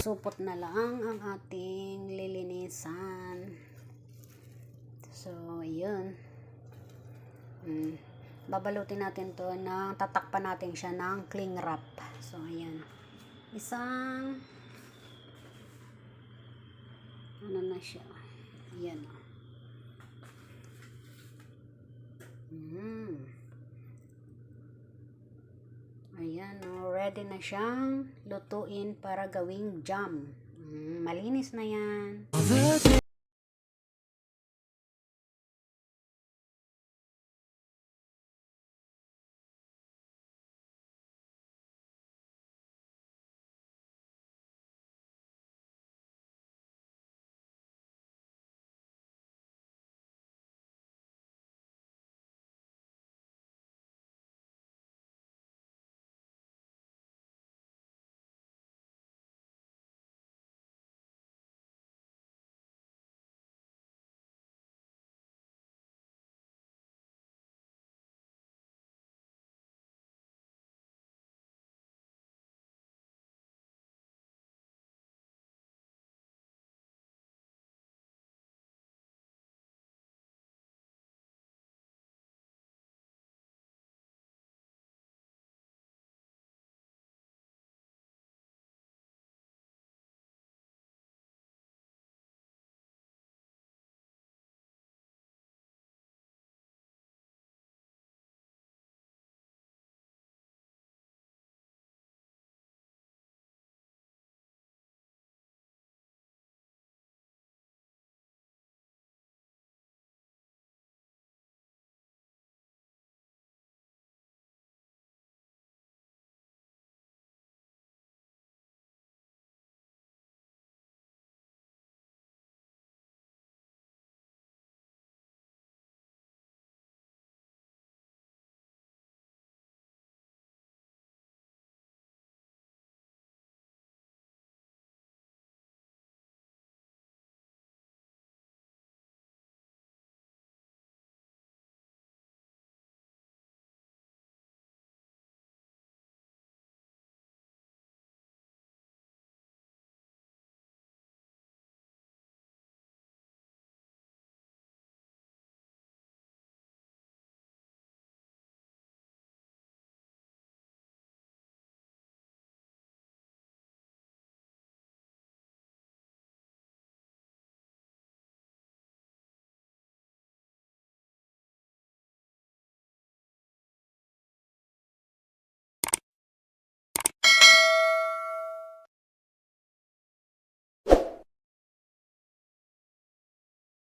Supot na lang ang ating lilinisan. So, yun. Mm. Babalutin natin to ng tatakpan natin siya ng cling wrap. So, ayan. Isang ano na siya. Ayan. Mm. Ayan, oh, ready na siyang lutuin para gawing jam. Mm, malinis na yan.